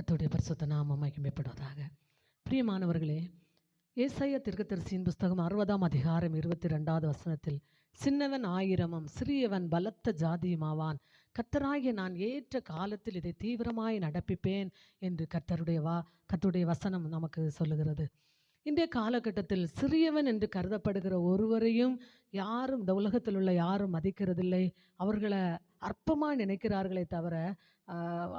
கத்துடைய பரிசுத்த நாமம் மகிமைப்படுவதாக. பிரியமானவர்களே ஏசைய திருக்கத்தரிசியின் புஸ்தகம் அறுபதாம் அதிகாரம் இருபத்தி ரெண்டாவது வசனத்தில் சின்னவன் ஆயிரமும் சிறியவன் பலத்த ஜாதியுமாவான். கத்தராகிய நான் ஏற்ற காலத்தில் இதை தீவிரமாய் நடப்பிப்பேன் என்று கர்த்தருடைய வா கத்துடைய வசனம் நமக்கு சொல்லுகிறது. இன்றைய காலகட்டத்தில் சிறியவன் என்று கருதப்படுகிற ஒருவரையும் யாரும் இந்த உலகத்தில் உள்ள யாரும் மதிக்கிறதில்லை. அவர்களை அற்பமாக நினைக்கிறார்களே தவிர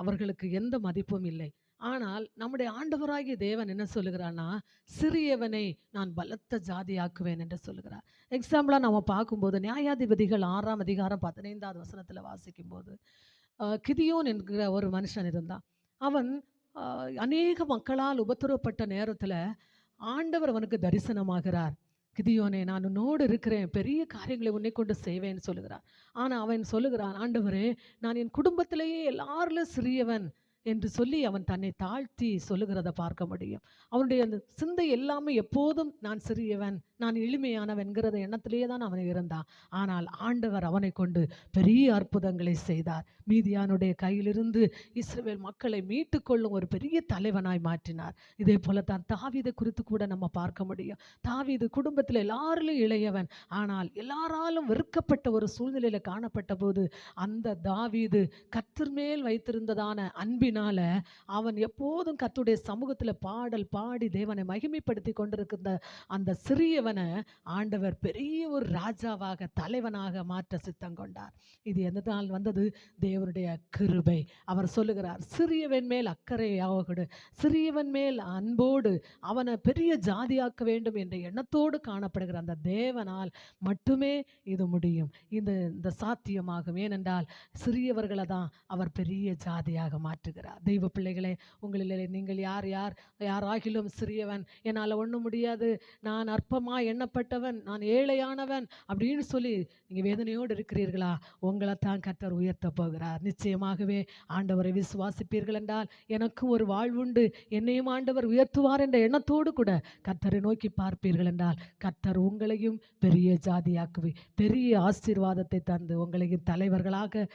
அவர்களுக்கு எந்த மதிப்பும் இல்லை. ஆனால் நம்முடைய ஆண்டவராகிய தேவன் என்ன சொல்லுகிறான்னா சிறியவனை நான் பலத்த ஜாதியாக்குவேன் என்று சொல்லுகிறார். எக்ஸாம்பிளாக நம்ம பார்க்கும்போது நியாயாதிபதிகள் ஆறாம் அதிகாரம் பதினைந்தாவது வசனத்தில் வாசிக்கும்போது கிதியோன் என்கிற ஒரு மனுஷன் இருந்தான். அவன் அநேக மக்களால் உபத்திரவப்பட்ட நேரத்தில் ஆண்டவர் அவனுக்கு தரிசனமாகிறார். கிதியோனே நான் உன்னோடு இருக்கிறேன். பெரிய காரியங்களை உன்னை கொண்டு செய்வேன்னு சொல்லுகிறான் ஆனால் அவன் சொல்லுகிறான் ஆண்டவரே நான் என் குடும்பத்திலேயே எல்லாரிலும் சிறியவன். என்று சொல்லி அவன் தன்னை தாழ்த்தி சொல்லுகிறத பார்க்க முடியும். அவனுடைய அந்த சிந்தை எல்லாமே எப்போதும் நான் சிறியவன் நான் எளிமையானவன்கிறத எண்ணத்திலேயே தான் அவன் இருந்தான். ஆனால் ஆண்டவர் அவனை கொண்டு பெரிய அற்புதங்களை செய்தார். மீதியானுடைய கையிலிருந்து இஸ்ரேல் மக்களை மீட்டுக்கொள்ளும் ஒரு பெரிய தலைவனாய் மாற்றினார். இதே போல தான் தாவீதை குறித்து கூட நம்ம பார்க்க முடியும். தாவீது குடும்பத்தில் எல்லாரிலும் இளையவன். ஆனால் எல்லாராலும் வெறுக்கப்பட்ட ஒரு சூழ்நிலையில் காணப்பட்ட போது அந்த தாவீது கத்தர் மேல் வைத்திருந்ததான அன்பினால அவன் எப்போதும் கத்துடைய சமூகத்தில் பாடல் பாடி தேவனை மகிமைப்படுத்தி கொண்டிருக்கிற அந்த சிறியவனை ஆண்டவர் பெரிய ஒரு ராஜாவாக தலைவனாக மாற்ற சித்தம் கொண்டார். இது எந்த நாள் வந்தது? தேவனுடைய கிருபை. அவர் சொல்லுகிறார் சிறியவன் மேல் அக்கறையாக சிறியவன் மேல் அன்போடு அவனை பெரிய ஜாதியாக்க வேண்டும் என்ற எண்ணத்தோடு காணப்படுகிற அந்த தேவனால் மட்டுமே இது முடியும். இந்த இந்த சாத்தியமாகும். ஏனென்றால் சிறியவர்களை தான் அவர் பெரிய ஜாதியாக மாற்றுகிறார். தெய்வ பிள்ளைகளே உங்களில் நீங்கள் யார் யார் யாராகிலும் சிறியவன். என்னால் ஒன்றும் முடியாது. நான் அற்பமாக எண்ணப்பட்டவன் நான் ஏழையானவன் அப்படின்னு சொல்லி நீங்கள் வேதனையோடு இருக்கிறீர்களா? உங்களை தான் கர்த்தர் உயர்த்த போகிறார். நிச்சயமாகவே ஆண்டவரை விசுவாசிப்பீர்கள் என்றால் எனக்கும் ஒரு வாழ்வுண்டு. என்னையும் ஆண்டவர் உயர்த்துவார் என்ற எண்ணத்தோடு கூட கர்த்தரை நோக்கி பார்ப்பீர்கள் என்றால் கர்த்தர் உங்களையும் பெரிய ஜாதியாக்குவி பெரிய ஆசீர்வாதத்தை தந்து உங்களையும் தலைவர்களாக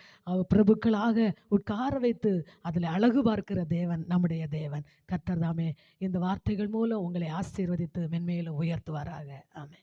பிரபுக்களாக உட்கார வைத்து அதில் அழகு பார்க்கிற தேவன் நம்முடைய தேவன். கர்த்தர் தாமே இந்த வார்த்தைகள் மூலம் உங்களை ஆசீர்வதித்து மென்மேலும் உயர்த்துவாராக. ஆமே